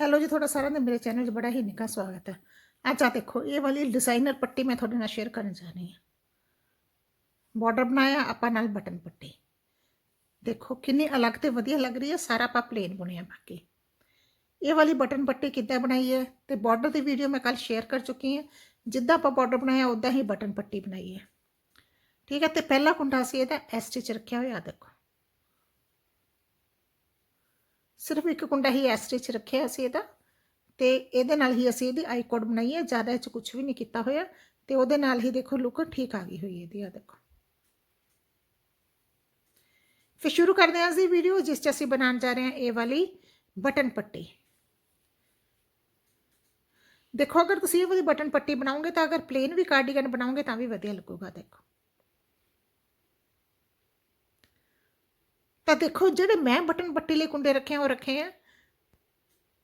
Hello ਜੀ, ਤੁਹਾਡਾ ਸਾਰਿਆਂ ਦਾ ਮੇਰੇ ਚੈਨਲ 'ਚ ਬੜਾ ਹੀ ਨਿੱਘਾ ਸਵਾਗਤ ਹੈ। ਅੱਜ ਆ ਦੇਖੋ, ਇਹ ਵਾਲੀ ਡਿਜ਼ਾਈਨਰ ਪੱਟੀ ਮੈਂ ਤੁਹਾਡੇ ਨਾਲ ਸ਼ੇਅਰ ਕਰਨ ਜਾ ਰਹੀ ਹਾਂ। ਬਾਰਡਰ ਬਣਾਇਆ, ਆਪਾਂ ਨਾਲ ਬਟਨ ਪੱਟੀ। ਦੇਖੋ, ਕਿੰਨੀ ਅਲੱਗ ਤੇ ਵਧੀਆ ਲੱਗ ਰਹੀ ਹੈ, ਸਾਰਾ ਆਪਾਂ ਪਲੇਨ ਬੁਣਿਆ ਬਾਕੀ। ਇਹ ਵਾਲੀ ਬਟਨ ਪੱਟੀ ਕਿੱਦਾਂ ਬਣਾਈ ਹੈ, ਤੇ ਬਾਰਡਰ ਦੀ ਵੀਡੀਓ ਮੈਂ ਕੱਲ ਸ਼ੇਅਰ ਕਰ ਚੁੱਕੀ ਹਾਂ। ਜਿੱਦਾਂ ਆਪਾਂ ਬਾਰਡਰ ਬਣਾਇਆ ਉਦਾਂ ਹੀ ਬਟਨ ਪੱਟੀ ਬਣਾਈ ਹੈ। ਠੀਕ ਹੈ, ਤੇ ਪਹਿਲਾ ਕੁੰਡਾ ਸੀ ਇਹਦਾ ਐਸ ਸਟਿਚ ਰੱਖਿਆ ਹੋਇਆ ਦੇਖੋ। ਸਿਰਫ ਇੱਕ ਕੁੰਡਾ ਹੀ ਐਸ ਸਟਿਚ ਰੱਖਿਆ ਸੀ ਇਹਦਾ ਤੇ ਇਹਦੇ ਨਾਲ ਹੀ ਅਸੀਂ ਇਹਦੀ ਆਈ ਕੋਡ ਬਣਾਈ ਹੈ, ਜ਼ਿਆਦਾ ਇਹ ਚ ਕੁਝ ਵੀ ਨਹੀਂ ਕੀਤਾ ਹੋਇਆ ਤੇ ਉਹਦੇ ਨਾਲ ਹੀ ਦੇਖੋ ਲੁੱਕ ਠੀਕ ਆ ਗਈ ਹੋਈ ਹੈ ਇਹਦੀ ਆ ਦੇਖੋ। ਫਿਰ ਸ਼ੁਰੂ ਕਰਦੇ ਹਾਂ ਅਸੀਂ ਵੀਡੀਓ ਜਿਸ 'ਚ ਅਸੀਂ ਬਣਾਉਣ ਜਾ ਰਹੇ ਹਾਂ ਇਹ ਵਾਲੀ ਬਟਨ ਪੱਟੀ। ਦੇਖੋ ਅਗਰ ਤੁਸੀਂ ਇਹ ਵਾਲੀ ਬਟਨ ਪੱਟੀ ਬਣਾਓਗੇ ਤਾਂ ਅਗਰ ਪਲੇਨ ਵੀ ਕਾਰਡੀਗਨ ਬਣਾਓਗੇ ਤਾਂ ਵੀ ਵਧੀਆ ਲੱਗੂਗਾ, ਦੇਖੋ। ਤਾਂ ਦੇਖੋ ਜਿਹੜੇ ਮੈਂ ਬਟਨ ਪੱਟੀ ਲਈ ਕੁੰਡੇ ਰੱਖੇ ਆ, ਉਹ ਰੱਖੇ ਆ।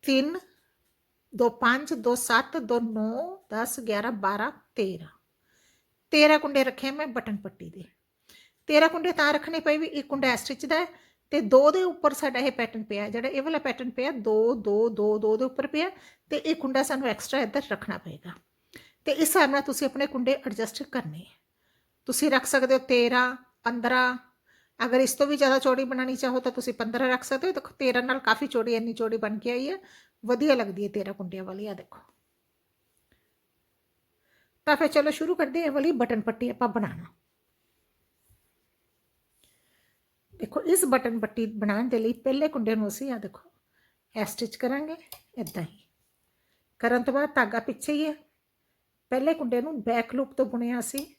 3 2 5 2 7 2 9 10 11 12 13 13 ਕੁੰਡੇ ਰੱਖੇ ਮੈਂ ਬਟਨ ਪੱਟੀ ਦੇ। 13 ਕੁੰਡੇ ਤਾਂ ਰੱਖਣੇ ਪਏ ਵੀ, ਇੱਕ ਕੁੰਡਾ ਸਟਿਚ ਦਾ ਹੈ ਤੇ ਦੋ ਦੇ ਉੱਪਰ ਸਾਡਾ ਇਹ ਪੈਟਰਨ ਪਿਆ ਜਿਹੜਾ ਇਹ ਵਾਲਾ ਪੈਟਰਨ ਪਿਆ 2 2 2 2 ਦੇ ਉੱਪਰ ਪਿਆ ਤੇ ਇਹ ਕੁੰਡਾ ਸਾਨੂੰ ਐਕਸਟਰਾ ਇੱਧਰ ਰੱਖਣਾ ਪਏਗਾ। ਤੇ ਇਸ ਹਿਸਾਬ ਨਾਲ ਤੁਸੀਂ ਆਪਣੇ ਕੁੰਡੇ ਐਡਜਸਟ ਕਰਨੇ ਤੁਸੀਂ ਰੱਖ ਸਕਦੇ ਹੋ 13 15 ਅਗਰ ਇਸ ਤੋਂ ਵੀ ਜ਼ਿਆਦਾ ਚੌੜੀ ਬਣਾਣੀ ਚਾਹੋ ਤਾਂ ਤੁਸੀਂ 15 ਰੱਖ ਸਕਦੇ ਹੋ। ਦੇਖੋ 13 ਨਾਲ ਕਾਫੀ ਚੌੜੀ, ਇੰਨੀ ਚੌੜੀ ਬਣ ਕੇ ਆਈ ਹੈ। ਵਧੀਆ ਲੱਗਦੀ ਹੈ 13 ਕੁੰਡਿਆਂ ਵਾਲੀ ਆ ਦੇਖੋ। ਤਾਂ ਫਿਰ ਚਲੋ ਸ਼ੁਰੂ ਕਰਦੇ ਹਾਂ ਇਹ ਵਾਲੀ ਬਟਨ ਪੱਟੀ ਆਪਾਂ ਬਣਾਉਣਾ। ਦੇਖੋ, ਇਸ ਬਟਨ ਪੱਟੀ ਬਣਾਉਣ ਦੇ ਲਈ ਪਹਿਲੇ ਕੁੰਡੇ ਨੂੰ ਅਸੀਂ ਆ ਦੇਖੋ ਐ ਸਟਿਚ ਕਰਾਂਗੇ ਇਦਾਂ ਹੀ। ਕਰਨ ਤੋਂ ਬਾਅਦ ਧਾਗਾ ਪਿੱਛੇ ਹੀ ਹੈ। ਪਹਿਲੇ ਕੁੰਡੇ ਨੂੰ ਬੈਕ ਲੂਪ ਤੋਂ ਬੁਣਿਆ ਅਸੀਂ।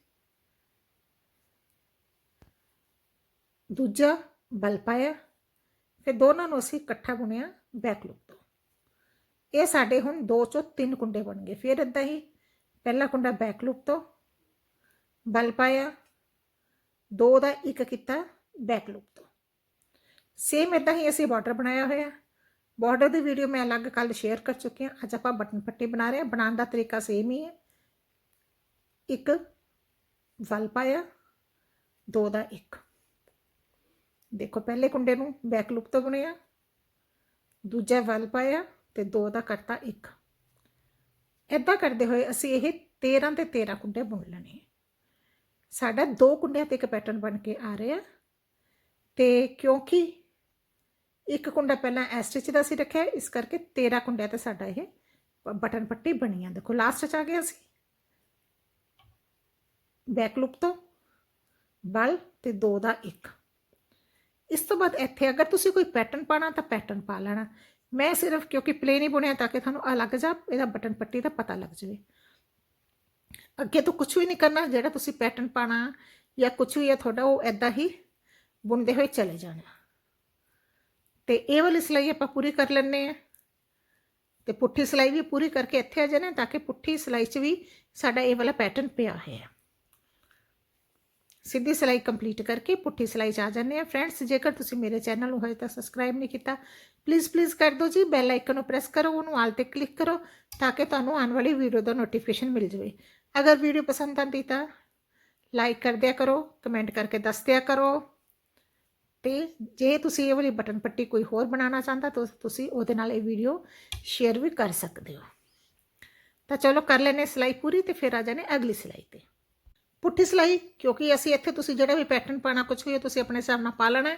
ਦੂਜਾ ਬਲ ਪਾਇਆ, ਫਿਰ ਦੋਨਾਂ ਨੂੰ ਅਸੀਂ ਇਕੱਠਾ ਬੁਣਿਆ ਬੈਕ ਲੂਪ ਤੋਂ। ਇਹ ਸਾਡੇ ਹੁਣ ਦੋ ਚੋਂ ਤਿੰਨ ਕੁੰਡੇ ਬਣ ਗਏ। ਫਿਰ ਇਦਾਂ ਹੀ ਪਹਿਲਾ ਕੁੰਡਾ ਬੈਕ ਲੂਪ ਤੋਂ, ਬਲ ਪਾਇਆ, ਦੋ ਦਾ ਇੱਕ ਕੀਤਾ ਬੈਕ ਲੂਪ ਤੋਂ। ਸੇਮ ਇਦਾਂ ਹੀ ਅਸੀਂ ਬਾਰਡਰ ਬਣਾਇਆ ਹੋਇਆ। ਬਾਰਡਰ ਦੀ ਵੀਡੀਓ ਮੈਂ ਅਲੱਗ ਕੱਲ ਸ਼ੇਅਰ ਕਰ ਚੁੱਕੀ ਹਾਂ। ਅੱਜ ਆਪਾਂ ਬਟਨ ਪੱਟੀ ਬਣਾ ਰਹੇ ਹਾਂ। ਬਣਾਉਣ ਦਾ ਤਰੀਕਾ ਸੇਮ ਹੀ ਹੈ। ਇੱਕ ਵਲ ਪਾਇਆ, ਦੋ ਦਾ ਇੱਕ। ਦੇਖੋ ਪਹਿਲੇ ਕੁੰਡੇ ਨੂੰ ਬੈਕ ਲੂਪ ਤੋਂ ਬੁਣਿਆ, ਦੂਜਾ ਵਲ ਪਾਇਆ ਤੇ ਦੋ ਦਾ ਕਰਤਾ ਇੱਕ। ਇਦਾਂ ਕਰਦੇ ਹੋਏ ਅਸੀਂ ਇਹ 13 ਤੇ 13 ਕੁੰਡੇ ਬੁਣ ਲੈਣੇ ਸਾਡਾ ਦੋ ਕੁੰਡਿਆਂ ਤੇ ਇੱਕ ਪੈਟਰਨ ਬਣ ਕੇ ਆ ਰਿਹਾ ਤੇ ਕਿਉਂਕਿ ਇੱਕ ਕੁੰਡਾ ਪਹਿਲਾਂ ਐਸ ਸਟਿਚ ਦਾ ਸੀ ਰੱਖਿਆ, ਇਸ ਕਰਕੇ 13 ਕੁੰਡਿਆਂ ਤੇ ਸਾਡਾ ਇਹ ਬਟਨ ਪੱਟੀ ਬਣੀ ਆ। ਦੇਖੋ ਲਾਸਟ ਚ ਆ ਗਿਆ ਅਸੀਂ। ਬੈਕ ਲੂਪ ਤੋਂ ਬਲ ਤੇ ਦੋ ਦਾ ਇੱਕ। ਇਸ ਤੋਂ ਬਾਅਦ ਇੱਥੇ ਅਗਰ ਤੁਸੀਂ ਕੋਈ ਪੈਟਰਨ ਪਾਣਾ ਤਾਂ ਪੈਟਰਨ ਪਾ ਲੈਣਾ। ਮੈਂ ਸਿਰਫ ਕਿਉਂਕਿ ਪਲੇਨ ਹੀ ਬੁਣਿਆ ਤਾਂ ਕਿ ਤੁਹਾਨੂੰ ਅਲੱਗ ਜਾ, ਇਹਦਾ ਬਟਨ ਪੱਟੀ ਦਾ ਪਤਾ ਲੱਗ ਜਾਵੇ। ਅੱਗੇ ਤੋਂ ਕੁਝ ਵੀ ਨਹੀਂ ਕਰਨਾ, ਜਿਹੜਾ ਤੁਸੀਂ ਪੈਟਰਨ ਪਾਣਾ ਜਾਂ ਕੁਝ ਵੀ ਹੈ ਤੁਹਾਡਾ, ਉਹ ਐਦਾਂ ਹੀ ਬੁਣਦੇ ਹੋਏ ਚਲੇ ਜਾਣਾ। ਤੇ ਇਹ ਵਾਲੀ ਸਿਲਾਈ ਆਪਾਂ ਪੂਰੀ ਕਰ ਲੈਣੇ ਆ ਤੇ ਪੁੱਠੀ ਸਿਲਾਈ ਵੀ ਪੂਰੀ ਕਰਕੇ ਇੱਥੇ ਆ ਜਾਣਾ ਤਾਂ ਕਿ ਪੁੱਠੀ ਸਿਲਾਈ 'ਚ ਵੀ ਸਾਡਾ ਇਹ ਵਾਲਾ ਪੈਟਰਨ ਪਿਆ ਹੈ ਸਿੱਧੀ ਸਿਲਾਈ ਕੰਪਲੀਟ ਕਰਕੇ ਪੁੱਠੀ ਸਿਲਾਈ 'ਚ ਆ ਜਾਂਦੇ ਆ ਫਰੈਂਡਸ ਜੇਕਰ ਤੁਸੀਂ ਮੇਰੇ ਚੈਨਲ ਨੂੰ ਹਜੇ ਤੱਕ ਸਬਸਕ੍ਰਾਈਬ ਨਹੀਂ ਕੀਤਾ ਪਲੀਜ਼ ਪਲੀਜ਼ ਕਰ ਦਿਓ ਜੀ। ਬੈਲ ਆਈਕਨ ਨੂੰ ਪ੍ਰੈਸ ਕਰੋ, ਉਹਨੂੰ ਆਲ ਤੇ ਕਲਿੱਕ ਕਰੋ ਤਾਂ ਕਿ ਤੁਹਾਨੂੰ ਆਉਣ ਵਾਲੀ ਵੀਡੀਓ ਦਾ ਨੋਟੀਫਿਕੇਸ਼ਨ ਮਿਲ ਜਾਵੇ। ਅਗਰ ਵੀਡੀਓ ਪਸੰਦ ਆਂਦੀ ਤਾਂ ਲਾਈਕ ਕਰ ਦਿਆ ਕਰੋ ਕਮੈਂਟ ਕਰਕੇ ਦੱਸ ਦਿਆ ਕਰੋ। ਤੇ ਜੇ ਤੁਸੀਂ ਇਹ ਵਾਲੀ ਬਟਨ ਪੱਟੀ ਕੋਈ ਹੋਰ ਬਣਾਉਣਾ ਚਾਹੁੰਦਾ ਤਾਂ ਤੁਸੀਂ ਉਹਦੇ ਨਾਲ ਇਹ ਵੀਡੀਓ ਸ਼ੇਅਰ ਵੀ ਕਰ ਸਕਦੇ ਹੋ। ਤਾਂ ਚਲੋ ਕਰ ਲੈਨੇ ਸਿਲਾਈ ਪੂਰੀ ਤੇ ਫਿਰ ਆ ਜਾਣੇ ਅਗਲੀ ਸਿਲਾਈ ਤੇ। ਪੁੱਠੀ ਸਿਲਾਈ, ਕਿਉਂਕਿ ਅਸੀਂ ਇੱਥੇ ਤੁਸੀਂ ਜਿਹੜਾ ਵੀ ਪੈਟਰਨ ਪਾਣਾ ਕੁਝ ਵੀ ਤੁਸੀਂ ਆਪਣੇ ਹਿਸਾਬ ਨਾਲ ਪਾ ਲੈਣਾ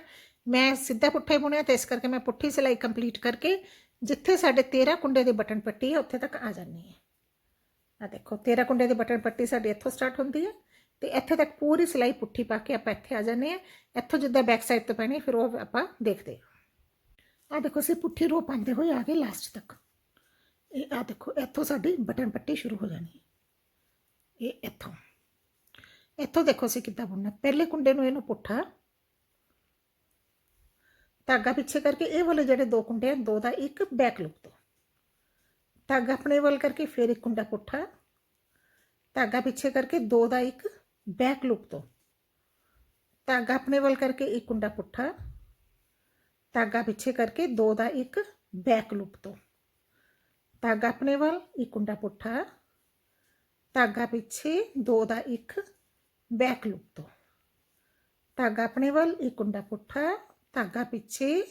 ਮੈਂ ਸਿੱਧਾ ਪੁੱਠਾ ਹੀ ਬੁਣਿਆ ਤੇ ਇਸ ਕਰਕੇ ਮੈਂ ਪੁੱਠੀ ਸਿਲਾਈ ਕੰਪਲੀਟ ਕਰਕੇ ਜਿੱਥੇ ਸਾਡੇ 13 ਕੁੰਡੇ ਦੀ ਬਟਨ ਪੱਟੀ ਹੈ, ਉੱਥੇ ਤੱਕ ਆ ਜਾਂਦੀ ਹੈ। ਆ ਦੇਖੋ 13 ਕੁੰਡੇ ਦੀ ਬਟਨ ਪੱਟੀ ਸਾਡੀ ਇੱਥੋਂ ਸਟਾਰਟ ਹੁੰਦੀ ਹੈ ਤੇ ਇੱਥੇ ਤੱਕ ਪੂਰੀ ਸਿਲਾਈ ਪੁੱਠੀ ਪਾ ਕੇ ਆਪਾਂ ਇੱਥੇ ਆ ਜਾਂਦੇ ਆ ਇੱਥੋਂ ਜਿੱਦਾਂ ਬੈਕ ਸਾਈਡ ਤੋਂ ਪੈਣੀ ਫਿਰ ਉਹ ਆਪਾਂ ਦੇਖਦੇ ਆ ਆ ਦੇਖੋ, ਅਸੀਂ ਪੁੱਠੀ ਰੋ ਪਾਉਂਦੇ ਹੋਏ ਆ ਗਏ ਲਾਸਟ ਤੱਕ। ਇਹ ਆ ਦੇਖੋ, ਇੱਥੋਂ ਸਾਡੀ ਬਟਨ ਪੱਟੀ ਸ਼ੁਰੂ ਹੋ ਜਾਣੀ ਹੈ। ਇਹ ਇੱਥੋਂ। ਇੱਥੋਂ ਦੇਖੋ ਅਸੀਂ ਕਿੱਦਾਂ ਬੁਣਨਾ। ਪਹਿਲੇ ਕੁੰਡੇ ਨੂੰ ਇਹਨੂੰ ਪੁੱਠਾ ਧਾਗਾ ਪਿੱਛੇ ਕਰਕੇ ਇਹ ਵਾਲੇ ਜਿਹੜੇ ਦੋ ਕੁੰਡੇ ਆ, ਦੋ ਦਾ ਇੱਕ ਬੈਕ ਲੁੱਕ ਤੋਂ। ਧਾਗਾ ਆਪਣੇ ਵੱਲ ਕਰਕੇ ਫਿਰ ਇੱਕ ਕੁੰਡਾ ਪੁੱਠਾ। ਧਾਗਾ ਪਿੱਛੇ ਕਰਕੇ ਦੋ ਦਾ ਇੱਕ ਬੈਕ ਲੂਪ ਤੋਂ। ਧਾਗਾ ਆਪਣੇ ਵੱਲ ਕਰਕੇ ਇੱਕ ਕੁੰਡਾ ਪੁੱਠਾ। ਧਾਗਾ ਪਿੱਛੇ ਕਰਕੇ ਦੋ ਦਾ ਇੱਕ ਬੈਕ ਲੂਪ ਤੋਂ। ਧਾਗਾ ਆਪਣੇ ਵੱਲ, ਇੱਕ ਕੁੰਡਾ ਪੁੱਠਾ। ਧਾਗਾ ਪਿੱਛੇ ਦੋ ਦਾ ਇੱਕ ਬੈਕ ਲੂਪ ਤੋਂ। ਧਾਗਾ ਆਪਣੇ ਵੱਲ, ਇੱਕ ਕੁੰਡਾ ਪੁੱਠਾ, ਧਾਗਾ ਪਿੱਛੇ,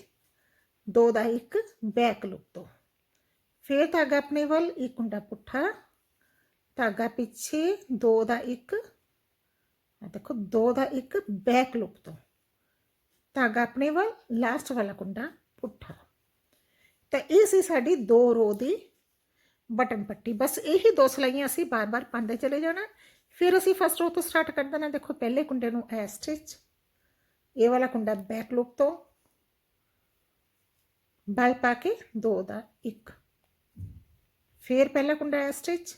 ਦੋ ਦਾ ਇੱਕ, ਬੈਕ ਲੁੱਕ ਤੋਂ। ਫਿਰ ਧਾਗਾ ਆਪਣੇ ਵੱਲ, ਇੱਕ ਹੁੰਦਾ ਪੁੱਠਾ, ਧਾਗਾ ਪਿੱਛੇ, ਦੋ ਦਾ ਇੱਕ ਦੇਖੋ, ਦੋ ਦਾ ਇੱਕ, ਬੈਕ ਲੁੱਕ ਤੋਂ। ਧਾਗਾ ਆਪਣੇ ਵੱਲ, ਲਾਸਟ ਵਾਲਾ ਕੁੰਡਾ ਪੁੱਠਾ। ਤਾਂ ਇਹ ਸੀ ਸਾਡੀ ਦੋ ਰੋ ਦੀ ਬਟਨ ਪੱਟੀ। ਬਸ ਇਹੀ ਦੋ ਸਲਾਈਆਂ ਅਸੀਂ ਬਾਰ-ਬਾਰ ਪਾਉਂਦੇ ਚਲੇ ਜਾਣਾ। ਫਿਰ ਅਸੀਂ ਫਸਟ ਰੋ ਤੋਂ ਸਟਾਰਟ ਕਰ ਦੇਣਾ ਦੇਖੋ, ਪਹਿਲੇ ਕੁੰਡੇ ਨੂੰ ਐ ਸਟਿਚ ਇਹ ਵਾਲਾ ਕੁੰਡਾ ਬੈਕ ਲੁੱਕ ਤੋਂ ਬਲ ਪਾ ਕੇ ਦੋ ਦਾ ਇੱਕ। ਫਿਰ ਪਹਿਲਾ ਕੁੰਡਾ ਐ ਸਟਿਚ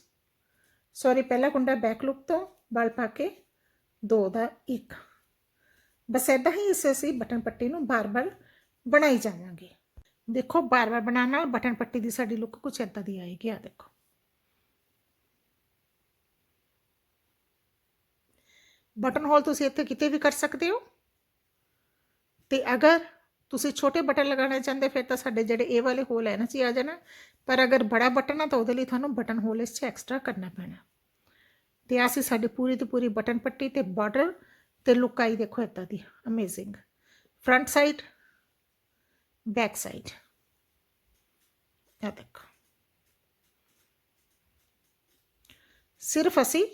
ਸੌਰੀ ਪਹਿਲਾ ਕੁੰਡਾ ਬੈਕ ਲੁੱਕ ਤੋਂ ਬਲ ਪਾ ਕੇ ਦੋ ਦਾ ਇੱਕ। ਬਸ ਇਦਾਂ ਹੀ ਇਸ ਅਸੀਂ ਬਟਨ ਪੱਟੀ ਨੂੰ ਬਾਰ-ਬਾਰ ਬਣਾਈ ਜਾਵਾਂਗੇ। ਦੇਖੋ, ਬਾਰ-ਬਾਰ ਬਣਾਉਣ ਨਾਲ ਬਟਨ ਪੱਟੀ ਦੀ ਸਾਡੀ ਲੁੱਕ ਕੁਝ ਇਦਾਂ ਦੀ ਆਏਗੀ। ਆ ਦੇਖੋ। ਬਟਨ ਹੋਲ ਤੁਸੀਂ ਇੱਥੇ ਕਿਤੇ ਵੀ ਕਰ ਸਕਦੇ ਹੋ। ਤੇ ਅਗਰ ਤੁਸੀਂ ਛੋਟੇ ਬਟਨ ਲਗਾਉਣਾ ਚਾਹੁੰਦੇ ਫਿਰ ਤਾਂ ਸਾਡੇ ਜਿਹੜੇ ਇਹ ਵਾਲੇ ਹੋਲ ਹੈ ਨਾ ਚ ਆ ਜਾਣਾ। ਪਰ ਅਗਰ ਬੜਾ ਬਟਨ ਆ ਤਾਂ ਉਹਦੇ ਲਈ ਤੁਹਾਨੂੰ ਬਟਨ ਹੋਲ ਇਸ 'ਚ ਐਕਸਟਰਾ ਕਰਨਾ ਪੈਣਾ। ਤੇ ਆਹ ਸੀ ਸਾਡੀ ਪੂਰੀ ਤੇ ਪੂਰੀ ਬਟਨ ਪੱਟੀ ਤੇ ਬਾਰਡਰ ਤੇ ਲੁੱਕ ਆਈ ਦੇਖੋ ਇੱਦਾਂ ਦੀ amazing front side back side ਇਹ ਦੇਖੋ। ਸਿਰਫ ਅਸੀਂ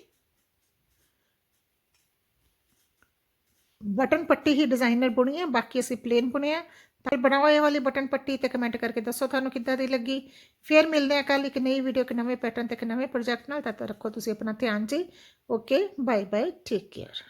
ਬਟਨ ਪੱਟੀ ਹੀ ਡਿਜ਼ਾਈਨਰ ਬੁਣੀ ਹੈ, ਬਾਕੀ ਅਸੀਂ ਪਲੇਨ ਬੁਣਿਆ ਤਾਂ ਬਣਾਓ ਵਾਲੀ ਬਟਨ ਪੱਟੀ ਤੇ ਕਮੈਂਟ ਕਰਕੇ ਦੱਸੋ ਤੁਹਾਨੂੰ ਕਿੱਦਾਂ ਦੀ ਲੱਗੀ। ਫਿਰ ਮਿਲਦੇ ਆ ਕੱਲ ਇੱਕ ਨਈ ਵੀਡੀਓ ਇੱਕ ਨਵੇਂ ਪੈਟਰਨ ਤੇ ਇੱਕ ਨਵੇਂ ਪ੍ਰੋਜੈਕਟ ਨਾਲ। ਤਦ ਤੱਕ ਰੱਖੋ ਤੁਸੀਂ ਆਪਣਾ ਧਿਆਨ ਜੀ। Okay bye bye take care